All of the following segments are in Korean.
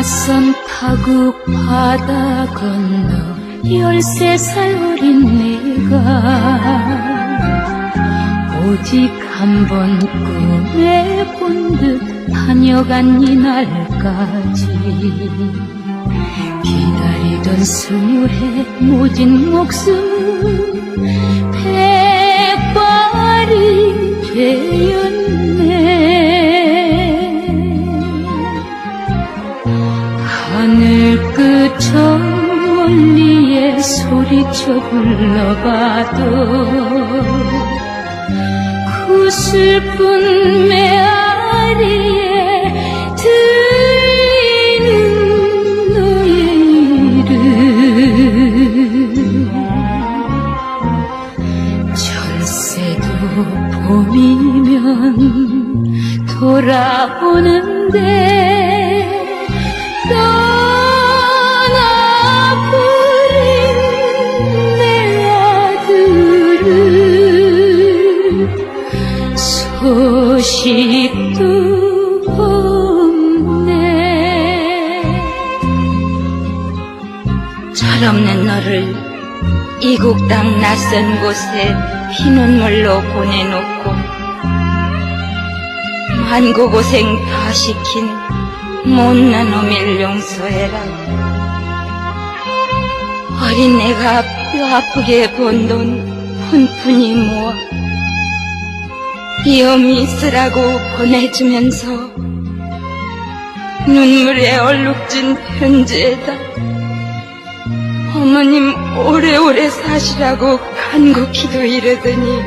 낯선 타국 바다 건너 열세 살 어린 내가 오직 한 번 꿈에 본 듯 다녀간 이날까지. 기다리던 스물해 모진 목숨 하늘 끝 저 멀리에 소리쳐 불러봐도 그 슬픈 메아리에 들리는 너의 이름. 철새도 봄이면 돌아오는데 소식도 없네. 철없는 너를 이국 땅 낯선 곳에 피눈물로 보내놓고 만고 고생 다 시킨 못난 놈일 용서해라. 어린 내가 뼈 아프게 번 돈 푼푼이 모아 비염이 쓰라고 보내주면서 눈물에 얼룩진 편지에다 어머님 오래오래 사시라고 간곡히도 이러더니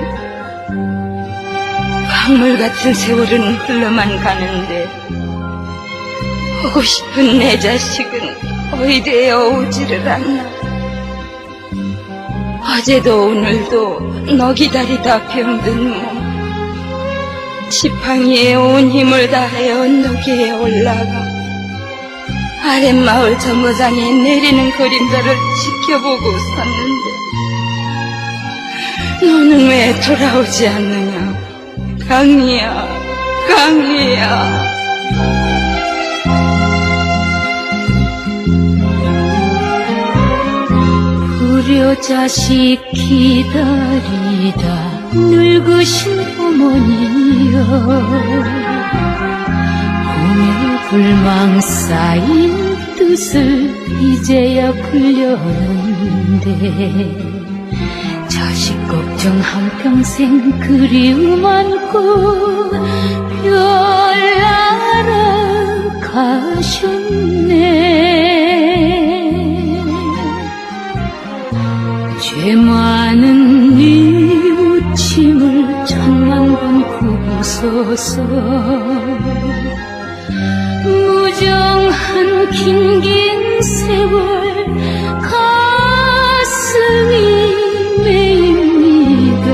강물 같은 세월은 흘러만 가는데 보고 싶은 내 자식은 어이되어 오지를 않나. 어제도 오늘도 너 기다리다 병든 몸 지팡이에 온 힘을 다해 언덕 위에 올라가 아랫마을 정거장에 내리는 그림자를 지켜보고 섰는데 너는 왜 돌아오지 않느냐? 강이야 강이야. 불효 자식 기다리다 늙으신 어머니여 공여 불망 쌓인 뜻을 이제야 풀려는데 자식 걱정 한평생 그리움 안고 별나라 가셨네. 죄 많은 뉘우 침을 천만 번 굽소서. 무정한 긴긴 세월 가슴이 메입니다.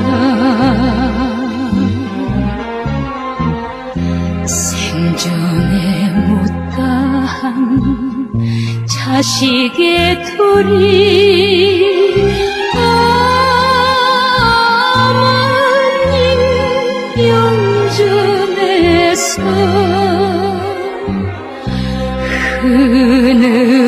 생전에 못다한 자식의 도리 흐는